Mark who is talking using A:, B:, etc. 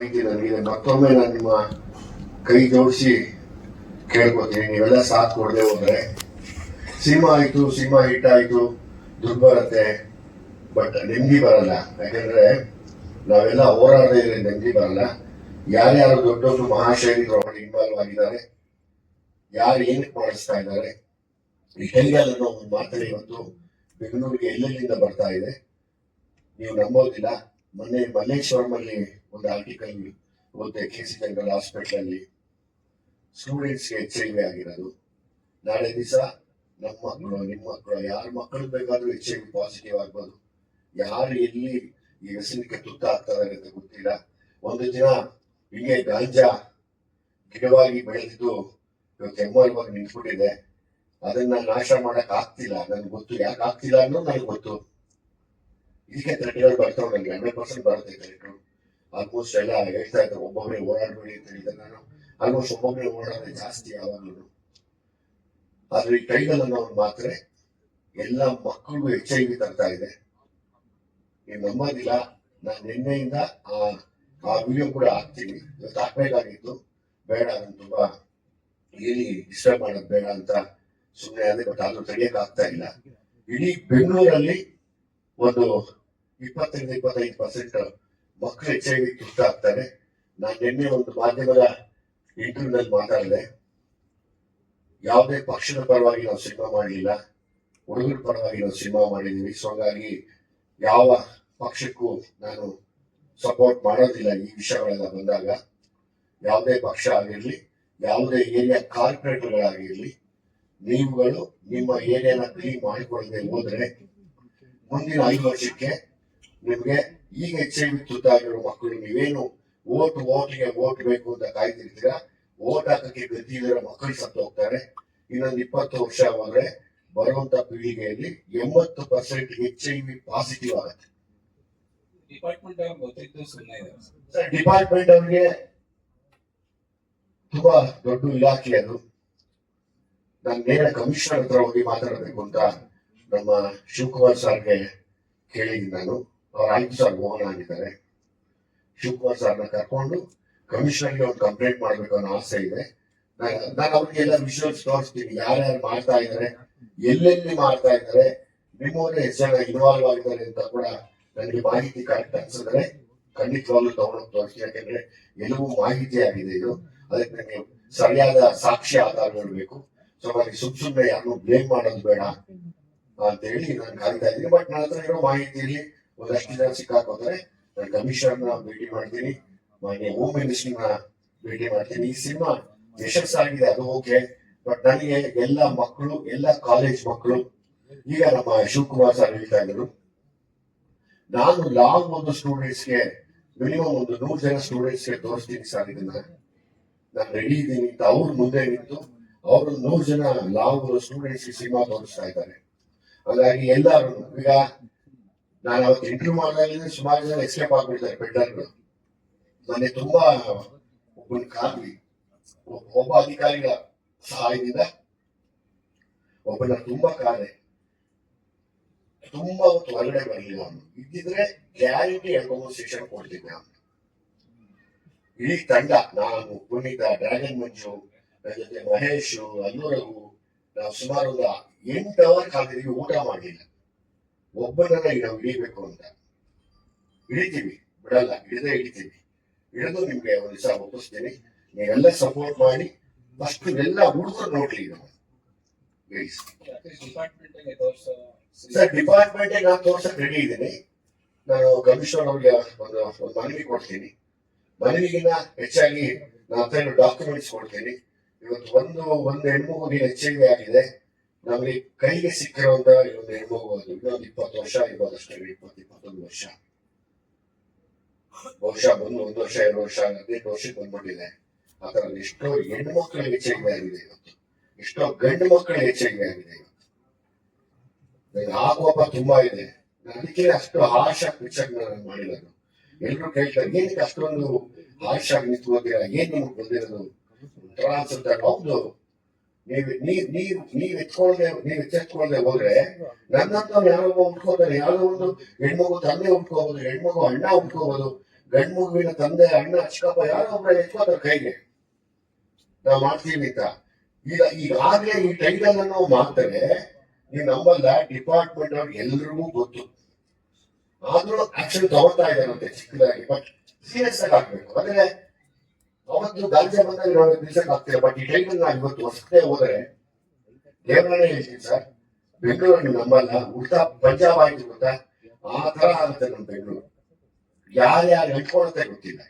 A: ನನಗಿದೆ ಮತ್ತೊಮ್ಮೆ ನಾನು ನಿಮ್ಮ ಕೈ ಜೋಡಿಸಿ ಕೇಳ್ಕೊತೀನಿ. ನೀವೆಲ್ಲ ಸಾಥ್ ಕೊಡದೆ ಹೋದ್ರೆ ಸಿನಿಮಾ ಆಯ್ತು ಸಿನಿಮಾ ಹಿಟ್ ಆಯ್ತು ದುಡ್ಡು ಬರುತ್ತೆ ಬಟ್ ನೆಮ್ಮದಿ ಬರಲ್ಲ. ಯಾಕಂದ್ರೆ ನಾವೆಲ್ಲ ಹೋರಾಡದೇ ಇದ್ರೆ ನೆಮ್ಮದಿ ಬರಲ್ಲ. ಯಾರ್ಯಾರು ದೊಡ್ಡ ದೊಡ್ಡ ಮಹಾಶೈಲಿಗಳು ಇನ್ವಾಲ್ವ್ ಆಗಿದ್ದಾರೆ, ಯಾರು ಏನಕ್ಕೆ ಮಾಡಿಸ್ತಾ ಇದ್ದಾರೆ, ಈ ಅನ್ನೋ ಒಂದು ಮಾತನ್ನ ಇವತ್ತು ಬೆಂಗಳೂರಿಗೆ ಎಲ್ಲೆಲ್ಲಿಂದ ಬರ್ತಾ ಇದೆ, ನೀವು ನಂಬೋದಿಲ್ಲ. ಮೊನ್ನೆ ಮಲ್ಲೇಶ್ವರಂ ಅಲ್ಲಿ ಒಂದು ಆರ್ಟಿಕಲ್ ಓದಿದೆ ಕೆ ಸಿ ಜಂಗಲ್ ಹಾಸ್ಪಿಟಲ್ ಅಲ್ಲಿ ಸ್ಟೂಡೆಂಟ್ಸ್ಗೆ ಎಚ್ ಐ ಆಗಿರೋದು. ನಾಳೆ ದಿವಸ ನಮ್ಮ ಮಕ್ಕಳು, ನಿಮ್ಮ ಮಕ್ಕಳು, ಯಾರ ಮಕ್ಕಳು ಬೇಕಾದ್ರೂ ಎಚ್ ಐ ವಿ ಪಾಸಿಟಿವ್ ಆಗ್ಬೋದು. ಯಾರು ಎಲ್ಲಿ ಈ ವ್ಯಸನಕ್ಕೆ ತುತ್ತಾಗ್ತಾರೆ ಅಂತ ಗೊತ್ತಿಲ್ಲ. ಒಂದು ದಿನ ಹಿಂಗೆ ಗಾಂಜಾ ಗಿಡವಾಗಿ ಬೆಳೆದಿದ್ದು ಇವತ್ತು ಎಮ್ಮರವಾಗಿ ನಿಂತ್ಬಿಟ್ಟಿದೆ. ಅದನ್ನ ನಾಶ ಮಾಡಕ್ ಆಗ್ತಿಲ್ಲ. ನನ್ಗೆ ಗೊತ್ತು. ಯಾಕೆ ಆಗ್ತಿಲ್ಲ ಅನ್ನೋದು ನನಗೆ ಗೊತ್ತು. ಇದಕ್ಕೆ ತಡೆಗಳು ಬರ್ತಾವೆ. ನನಗೆ ಹಂಡ್ರೆಡ್ ಪರ್ಸೆಂಟ್ ಬರುತ್ತೆ ತಡೆಗಳು ಆಲ್ಮೋಸ್ಟ್ ಎಲ್ಲ ಹೇಳ್ತಾ ಇದ್ದಾರೆ ಒಬ್ಬೊಬ್ಬರೇ ಓಡಾಡ್ಬೇಡಿ ಅಂತ ಹೇಳಿದ್ರೆ ನಾನು ಆಲ್ಮೋಸ್ಟ್ ಒಬ್ಬೊಬ್ಬರೇ ಓಡಾಡೋದೇ ಜಾಸ್ತಿ ಯಾವಾಗಲೂ ಆದ್ರೆ ಈ ಕೈಗಲ್ ಅನ್ನೋ ಒಂದು ಮಾತ್ರೆ ಎಲ್ಲ ಮಕ್ಕಳಿಗೂ ಎಚ್ ಐ ವಿ ತರ್ತಾ ಇದೆ ನೀವು ನಂಬೋದಿಲ್ಲ ನಾನು ನಿನ್ನೆಯಿಂದ ಆ ಆ ವಿಡಿಯೋ ಕೂಡ ಹಾಕ್ತೀನಿ ಇವತ್ತು ಹಾಕ್ಬೇಕಾಗಿತ್ತು ಬೇಡ ಅದನ್ನು ತುಂಬಾ ಏನಿ ಡಿಸ್ಟರ್ಬ್ ಮಾಡೋದು ಬೇಡ ಅಂತ ಸುಮ್ಮನೆ ಅದೇ ಬಟ್ ಆದ್ರೂ ತಡೆಯಕ್ ಆಗ್ತಾ ಇಲ್ಲ ಇಡೀ ಬೆಂಗಳೂರಲ್ಲಿ ಒಂದು ಇಪ್ಪತ್ತರಿಂದ ಇಪ್ಪತ್ತೈದು ಪರ್ಸೆಂಟ್ ಮಕ್ಕಳು ಹೆಚ್ಚಾಗಿ ಐ ಆಗ್ತಾರೆ. ನಾನು ನಿನ್ನೆ ಒಂದು ಮಾಧ್ಯಮದ ಇಂಟರ್ವ್ಯೂನಲ್ಲಿ ಮಾತಾಡಿದೆ. ಯಾವುದೇ ಪಕ್ಷದ ಪರವಾಗಿ ನಾವು ಸಿನಿಮಾ ಮಾಡಲಿಲ್ಲ. ಹುಡುಗರ ಪರವಾಗಿ ನಾವು ಸಿನಿಮಾ ಮಾಡಿದ್ದೀವಿ ಸೊ ಹಾಗಾಗಿ ಯಾವ ಪಕ್ಷಕ್ಕೂ ನಾನು ಸಪೋರ್ಟ್ ಮಾಡೋದಿಲ್ಲ ಈ ವಿಷಯಗಳೆಲ್ಲ ಬಂದಾಗ. ಯಾವುದೇ ಪಕ್ಷ ಆಗಿರಲಿ, ಯಾವುದೇ ಏರಿಯಾ ಕಾರ್ಪೊರೇಟರ್ಗಳಾಗಿರಲಿ, ನೀವುಗಳು ನಿಮ್ಮ ಏರಿಯಾನ ಕ್ಲೀನ್ ಮಾಡಿಕೊಳ್ಳದೆ ಹೋದ್ರೆ ಮುಂದಿನ ಐದು ವರ್ಷಕ್ಕೆ ನಿಮ್ಗೆ ಈಗ ಎಚ್ ಐ ವಿ ತುತ್ತಾಗಿರೋ ಮಕ್ಕಳು ನೀವೇನು ಓಟ್ ಓಟಿಗೆ ಓಟ್ ಬೇಕು ಅಂತ ಕಾಯ್ತಿರ್ತೀರಾ? ಓಟ್ ಹಾಕಕ್ಕೆ ಗತಿ ಇಲ್ಲಿರೋ ಮಕ್ಕಳು ಸತ್ತು ಹೋಗ್ತಾರೆ. ಇನ್ನೊಂದು ಇಪ್ಪತ್ತು ವರ್ಷ ಹೋದ್ರೆ ಬರುವಂತ ಪೀಳಿಗೆಯಲ್ಲಿ ಎಂಬತ್ತು percent H I V positive ಆಗುತ್ತೆ
B: ಡಿಪಾರ್ಟ್ಮೆಂಟ್
A: ಡಿಪಾರ್ಟ್ಮೆಂಟ್ ಅವ್ರಿಗೆ ತುಂಬಾ ದೊಡ್ಡ ಇಲಾಖೆ ಅದು. ನಾನು ನೇರ ಕಮಿಷನರ್ ಹತ್ರ ಹೋಗಿ ಮಾತಾಡಬೇಕು ಅಂತ ನಮ್ಮ ಶಿವಕುಮಾರ್ ಸರ್ಗೆ ಕೇಳಿದ್ದೀನಿ ನಾನು. ಆಯ್ತು ಸರ್ ಮೋಹನ್ ಆಗಿದ್ದಾರೆ ಶಿವಕುಮಾರ್ ಸರ್ನ ಕರ್ಕೊಂಡು ಕಮಿಷನರ್ಗೆ ಒಂದು ಕಂಪ್ಲೇಂಟ್ ಮಾಡ್ಬೇಕು ಅನ್ನೋ ಆಸೆ ಇದೆ. ನಾನು ಅವ್ರಿಗೆ ಎಲ್ಲ ವಿಷುವಲ್ಸ್ ತೋರಿಸ್ತೀನಿ. ಯಾರ್ಯಾರು ಮಾಡ್ತಾ ಇದ್ದಾರೆ ಎಲ್ಲೆಲ್ಲಿ ಮಾಡ್ತಾ ಇದ್ದಾರೆ ನಿಮ್ಮವ್ರೆ ಎಷ್ಟು ಜನ ಇನ್ವಾಲ್ವ್ ಆಗಿದ್ದಾರೆ ಅಂತ ಕೂಡ ನನಗೆ ಮಾಹಿತಿ ಕರೆಕ್ಟ್ ಅನ್ಸಿದ್ರೆ ಖಂಡಿತವಾಗ್ಲೂ ತಗೊಂಡು ತೋರಿಸ್ತೀನಿ. ಯಾಕೆಂದ್ರೆ ಎಲ್ಲವೂ ಮಾಹಿತಿ ಆಗಿದೆ ಇದು. ಅದಕ್ಕೆ ನನಗೆ ಸರಿಯಾದ ಸಾಕ್ಷಿ ಆಧಾರ ನೋಡ್ಬೇಕು. ಸೊ ನನಗೆ ಸುಮ್ ಸುಮ್ಮನೆ ಯಾರನ್ನು ಬ್ಲೇಮ್ ಮಾಡೋದು ಬೇಡ ಅಂತ ಹೇಳಿ ನಾನು ಕರಿತಾ ಇದ್ದೀನಿ. ಬಟ್ ನನ್ನ ಹತ್ರ ಇರೋ ಮಾಹಿತಿಯಲ್ಲಿ ಒಂದಷ್ಟು ಜನ ಸಿಕ್ಕಾಕೋತಾರೆ ನಾನು ಕಮಿಷನ್ ಭೇಟಿ ಮಾಡ್ತೀನಿ. ಮಾನ್ಯ ಹೋಮ್ ಮಿನಿಸ್ಟರ್ನ ಭೇಟಿ ಮಾಡ್ತೀನಿ. ಈ ಸಿನಿಮಾ ಯಶಸ್ಸಾಗಿದೆ, ಅದು ಓಕೆ. ಬಟ್ ನನಗೆ ಎಲ್ಲ ಮಕ್ಕಳು, ಎಲ್ಲ ಕಾಲೇಜ್ ಮಕ್ಕಳು, ಈಗ ನಮ್ಮ ಶಿವಕುಮಾರ್ ಸರ್ ಹೇಳ್ತಾ ಇದ್ರು ನಾನು ಲಾಂಗ್ ಒಂದು ಸ್ಟೂಡೆಂಟ್ಸ್ಗೆ ಮಿನಿಮಮ್ ಒಂದು ನೂರು ಜನ ಸ್ಟೂಡೆಂಟ್ಸ್ಗೆ ತೋರಿಸ್ತೀನಿ ಸರ್ ಇದನ್ನ. ನಾನು ರೆಡಿ ಇದ್ದೀನಿ ಅಂತ ಅವ್ರ ಮುಂದೆ ನಿಂತು, ಅವರು ನೂರು ಜನ ಲಾಂಗ್ ಸ್ಟೂಡೆಂಟ್ಸ್ ಸಿನಿಮಾ ತೋರಿಸ್ತಾ ಇದ್ದಾರೆ. ಹಾಗಾಗಿ ಎಲ್ಲರೂ ಈಗ ನಾನು ಅವತ್ತು ಇಂಟರ್ವ್ಯೂ ಮಾಡಿದಾಗ ಸುಮಾರು ಜನ ಎಸ್ಕೇಪ್ ಆಗ್ಬಿಡ್ತಾರೆ ಬೆಡ್ಡರ್ಗಳು ನನಗೆ ತುಂಬಾ ಒಬ್ಬನ ಕಾದ್ವಿ. ಒಬ್ಬ ಅಧಿಕಾರಿಗಳ ಸಹಾಯದಿಂದ ಒಬ್ಬನ ತುಂಬಾ ಕಾದೆ. ತುಂಬಾ ಹೊತ್ತು ಹೊರಗಡೆ ಬರಲಿಲ್ಲ ಅವನು. ಇದ್ದಿದ್ರೆ ಗ್ಯಾರಂಟಿ ಎಂಬ ಶಿಕ್ಷಣ ಕೊಡ್ತಿದ್ದೆ ಅವನು ಇಡೀ ತಂಡ, ನಾನು, ಪುನೀತ, ಡ್ರ್ಯಾಗನ್ ಮಂಜು, ನನ್ನ ಜೊತೆ ಮಹೇಶ್ ಅಲ್ಲೂರವು ನಾವು ಸುಮಾರು ಒಂದು ಎಂಟು ಅವರ್ ಕಾದಿದ್ದೀವಿ ಊಟ ಮಾಡಲಿಲ್ಲ. ಒಬ್ಬನನ್ನ ನಾವು ಹಿಡಿಬೇಕು ಅಂತ. ಹಿಡಿತೀವಿ, ಬಿಡಲ್ಲ, ಹಿಡಿದೇ ಹಿಡಿತೀವಿ. ಹಿಡಿದು ನಿಮ್ಗೆ ಒಂದು ದಿವಸ ಒಪ್ಪಿಸ್ತೀನಿ. ನೀವೆಲ್ಲ ಸಪೋರ್ಟ್ ಮಾಡಿ ಫಸ್ಟ್ ಎಲ್ಲ ಹುಡುಗರು ನೋಡ್ಲಿ ನಾವು. ಸರ್ ಡಿಪಾರ್ಟ್ಮೆಂಟ್ ನಾನು ತೋರ್ಸಕ್ ರೆಡಿ ಇದ್ದೀನಿ. ನಾನು ಕಮಿಷನರ್ ಅವ್ರಿಗೆ ಒಂದು ಮನವಿ ಕೊಡ್ತೀನಿ. ಮನವಿಗಿನ್ನ ಹೆಚ್ಚಾಗಿ ನಾನು ಡಾಕ್ಯುಮೆಂಟ್ಸ್ ಕೊಡ್ತೀನಿ. ಇವತ್ತು ಒಂದು ಒಂದು ಹೆಣ್ಮಗು ವಿ ಆಗಿದೆ. ನಮಗೆ ಕೈಗೆ ಸಿಕ್ಕಿರುವಂತ ಒಂದು ಹೆಣ್ಮಗು ಇನ್ನೊಂದು ಇಪ್ಪತ್ತು ವರ್ಷ ಇರ್ಬೋದು ಅಷ್ಟೇ ಇಪ್ಪತ್ತು ಇಪ್ಪತ್ತೊಂದು ವರ್ಷ ಬಹುಶಃ ಬಂದು ಒಂದು ವರ್ಷ ಎರಡು ವರ್ಷ ಹದಿನೆಂಟು ವರ್ಷಕ್ಕೆ ಬಂದ್ಬಿಟ್ಟಿದೆ ಆತರ ಎಷ್ಟೋ ಐ ವಿ ಆಗಿದೆ ಇವತ್ತು ಎಷ್ಟೋ ಗಂಡು ಮಕ್ಕಳು ಹೆಚ್ಚಿಗೆ ಆಗಿದೆ ಇವತ್ತು ಆಗುವಪ್ಪ ತುಂಬಾ ಇದೆ ಅದಕ್ಕೆ ಅಷ್ಟು ಹಾರ್ಶ್ ಆಗಿ ಮಾಡಿಲ್ಲ ಎಲ್ರು ಕೇಳ್ತಾರೆ ಏನಕ್ಕೆ ಅಷ್ಟೊಂದು ಹಾರ್ಶ್ ಆಗಿ ನಿಂತ್ಕೋತೀರಾ ಏನ್ ಬಂದಿರೋದು ಒಂಥರ ಅನ್ಸುತ್ತೆ ಹೌದು ನೀವ್ ನೀವ್ ನೀವ್ ನೀವ್ ಎತ್ಕೊಳ್ದೆ ನೀವ್ ಎಚ್ಚೆತ್ಕೊಳ್ದೆ ಹೋದ್ರೆ ನನ್ನಂತ ಯಾರೊಬ್ಬ ಉಟ್ಕೋತಾರೆ ಯಾರೋ ಒಂದು ಹೆಣ್ಮಗು ತಂದೆ ಉಟ್ಕೋಬಹುದು ಹೆಣ್ಮಗು ಅಣ್ಣ ಉಟ್ಕೋಬಹುದು ಗಂಡ್ ಮಗುವಿನ ತಂದೆ, ಅಣ್ಣ, ಚಿಕ್ಕಪ್ಪ ಯಾರೋ ಒಬ್ಬ ಎತ್ಕೋತಾರೆ ಕೈಗೆ. ನಾವ್ ಮಾಡ್ತೀವಿ ಅಂತ. ಈಗ ಈಗಾಗ್ಲೇ ಈ ಟೈಟಲ್ ಅನ್ನು ಮಾಡ್ತಾರೆ ನೀವು ನಂಬಲ್ಲ ಡಿಪಾರ್ಟ್ಮೆಂಟ್ ಅವ್ರಿಗೆ ಎಲ್ರಿಗೂ ಗೊತ್ತು. ಆದ್ರೂ ಆಕ್ಷನ್ ತಗೊಳ್ತಾ ಇದ್ದಾರಂತೆ ಚಿಕ್ಕದಾಗಿ. ಬಟ್ ಸೀರಿಯಸ್ ಆಗಿ ಆಗ್ಬೇಕು. ಅಂದ್ರೆ ಅವತ್ತು ಗಾಲ್ಸೆ ಬಂದಾಗ ನಾವು ನಿಲ್ಸಕ್ ಆಗ್ತದೆ ಬಟ್ ಈ ಟೈಮ್ ನಾವು ಇವತ್ತು ಹೊಸದೇ ಹೋದ್ರೆ ದೇವರನ್ನೇ ಹೇಳ್ತೀನಿ ಸರ್. ಬೆಂಗಳೂರಿನ ನಂಬಲ್ಲ ಉಲ್ಟಾ ಪಂಜಾಬ್ ಆಯ್ತು ಗೊತ್ತಾ? ಆ ತರ ಆಗುತ್ತೆ ನಮ್ಮ ಬೆಂಗಳೂರು. ಯಾರ್ಯಾರು ಹೇಳ್ಕೊಳತ್ತೆ ಗೊತ್ತಿಲ್ಲ.